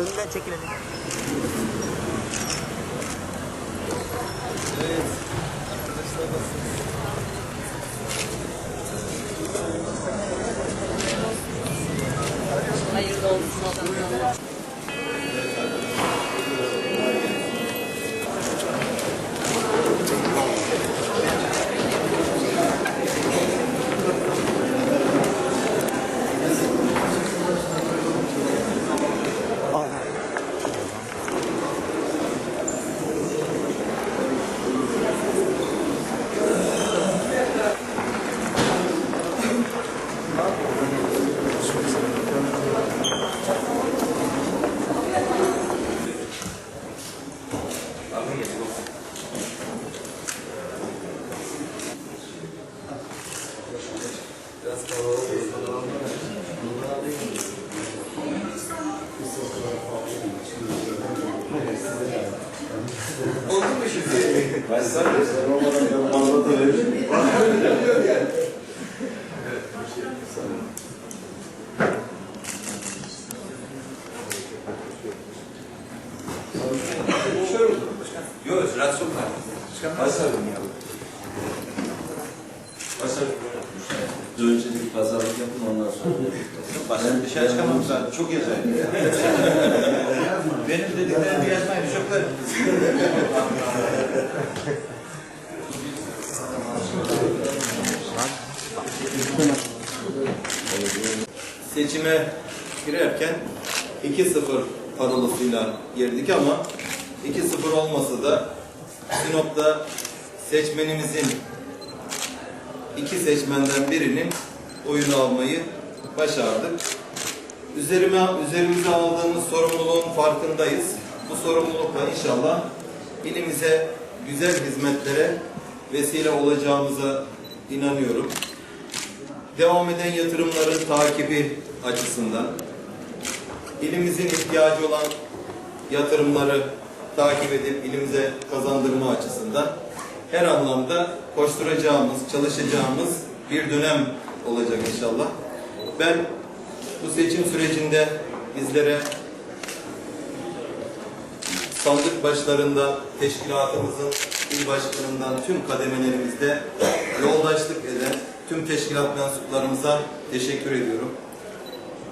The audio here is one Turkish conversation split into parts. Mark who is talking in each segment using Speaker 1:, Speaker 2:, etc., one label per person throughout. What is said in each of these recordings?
Speaker 1: Önden çekilelim.
Speaker 2: Evet. Arkadaşlar nasılsınız?
Speaker 3: Hayırlı olsun.
Speaker 2: Bir pazarlık yapın ondan sonra.
Speaker 4: Başka dışarı çıkamam ben. Çok yazayım. Benim dediklerimi yazmayın. Çok Seçime girerken 2-0 parolasıyla girdik ama 2-0 olmasa da Sinop'ta seçmenimizin iki seçmenden birinin oyunu almayı başardık. Üzerime, üzerimize aldığımız sorumluluğun farkındayız. Bu sorumlulukla inşallah ilimize güzel hizmetlere vesile olacağımıza inanıyorum. Devam eden yatırımların takibi açısından, ilimizin ihtiyacı olan yatırımları takip edip ilimize kazandırma açısından her anlamda koşturacağımız, çalışacağımız bir dönem olacak inşallah. Ben bu seçim sürecinde bizlere sandık başlarında teşkilatımızın il başkanından tüm kademelerimizde yoldaşlık eden tüm teşkilat mensuplarımıza teşekkür ediyorum.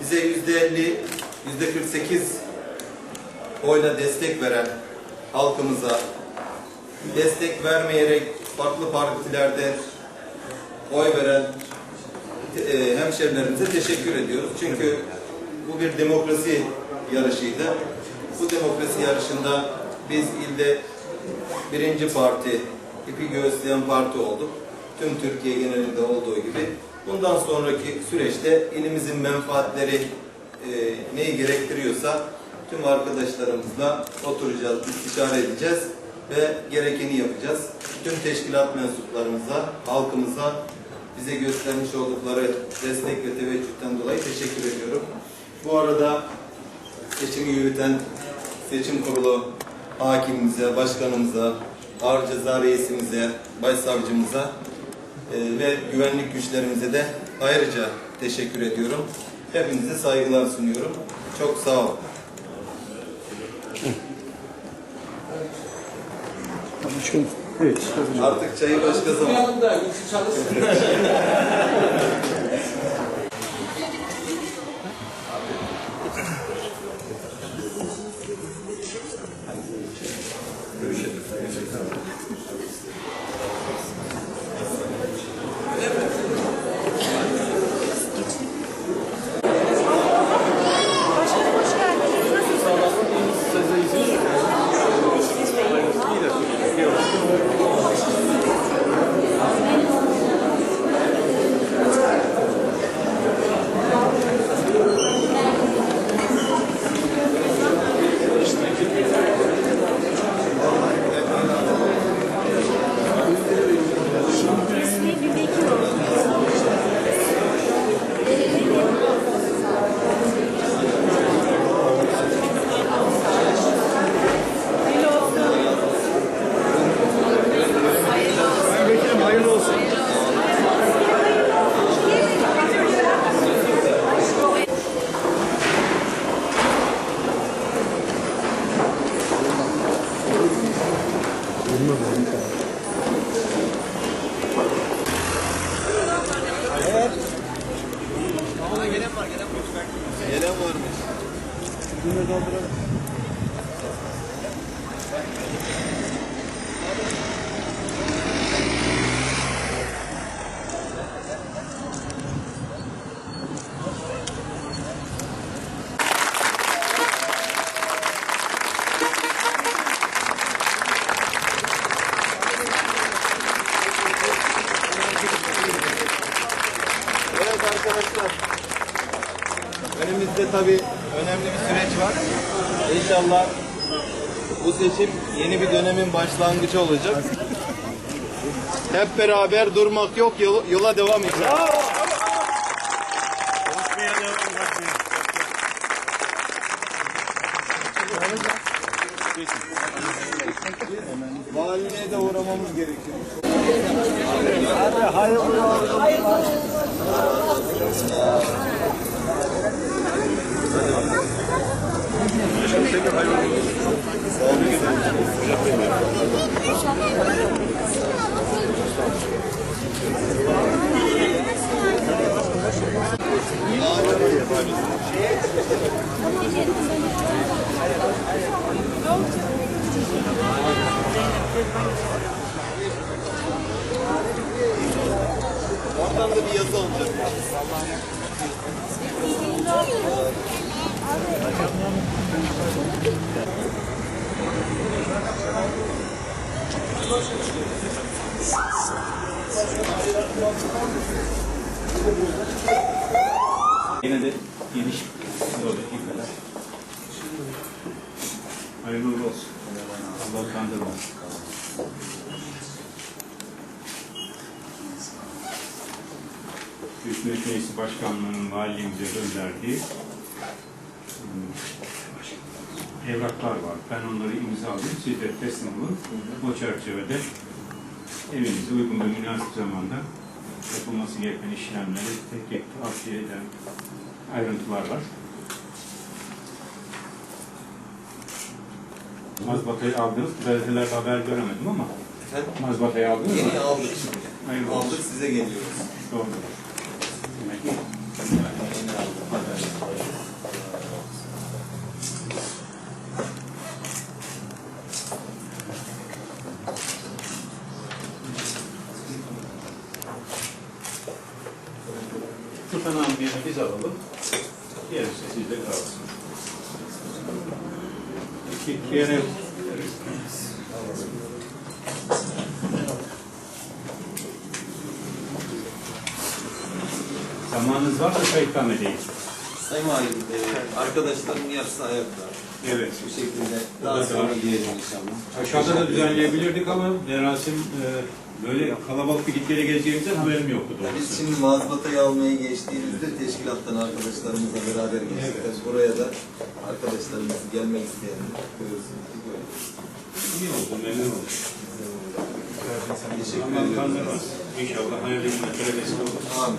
Speaker 4: Bize yüzde 50, yüzde 48 oyla destek veren halkımıza, destek vermeyerek farklı partilerde oy veren e, hemşerilerimize teşekkür ediyoruz. Çünkü bu bir demokrasi yarışıydı. Bu demokrasi yarışında biz ilde birinci parti, ipi göğüsleyen parti olduk. Tüm Türkiye genelinde olduğu gibi. Bundan sonraki süreçte ilimizin menfaatleri e, neyi gerektiriyorsa tüm arkadaşlarımızla oturacağız, istişare edeceğiz ve gerekeni yapacağız. Tüm teşkilat mensuplarımıza, halkımıza bize göstermiş oldukları destek ve teveccühten dolayı teşekkür ediyorum. Bu arada seçimi yürüten seçim kurulu hakimimize, başkanımıza, ağır ceza reisimize, başsavcımıza e, ve güvenlik güçlerimize de ayrıca teşekkür ediyorum. Hepinize saygılar sunuyorum. Çok sağ olun.
Speaker 1: Evet.
Speaker 4: Artık çayı başka zaman.
Speaker 2: Yanında 눈물
Speaker 4: 보니까. Arkadaşlar. Önümüzde tabii önemli bir süreç var. İnşallah bu seçim yeni bir dönemin başlangıcı olacak. Hep beraber durmak yok, yola, devam edeceğiz. Valiliğe de uğramamız gerekiyor. Oradan da bir yazı olacak.
Speaker 3: Yine de geniş oradaki kadar. Hayırlı olsun. Allah kandırmasın. Millet Meclisi Başkanlığı'nın valiliğimize gönderdiği hmm, evraklar var. Ben onları imzalayayım, siz de teslim olun. O çerçevede evinize uygun bir münasip zamanda yapılması gereken işlemleri tek tek tavsiye eden ayrıntılar var. Mazbatayı aldınız. Gazetelerde haber göremedim ama
Speaker 4: Efendim?
Speaker 3: mazbatayı aldınız mı?
Speaker 4: Yeni aldık şimdi.
Speaker 3: Hayırlı olsun.
Speaker 4: Aldık size geliyoruz.
Speaker 3: Doğru. Demek ki
Speaker 4: Yeni aldık. Haber.
Speaker 3: tutanağın birini biz alalım. Gerisi sizde kalsın. İki kere Zamanınız varsa ikram edeyim.
Speaker 4: Sayın Valim, e, arkadaşların yarısı ayakta.
Speaker 3: Evet.
Speaker 4: Bu şekilde daha
Speaker 3: da
Speaker 4: sonra
Speaker 3: var.
Speaker 4: diyelim inşallah.
Speaker 3: Aşağıda da düzenleyebilirdik ama merasim e, böyle kalabalık bir gitgele geleceğimizden haberim yoktu
Speaker 4: Biz
Speaker 3: doğrusu.
Speaker 4: şimdi mazbatayı almaya geçtiğimizde teşkilattan arkadaşlarımızla beraber geçtik.
Speaker 3: Evet.
Speaker 4: Buraya da arkadaşlarımız gelmek isteyenler. Böyle.
Speaker 3: İyi oldu, memnun oldum.
Speaker 4: Teşekkür
Speaker 3: kandırmaz. İnşallah hayırlı hizmetlere vesile olur.
Speaker 4: Amin.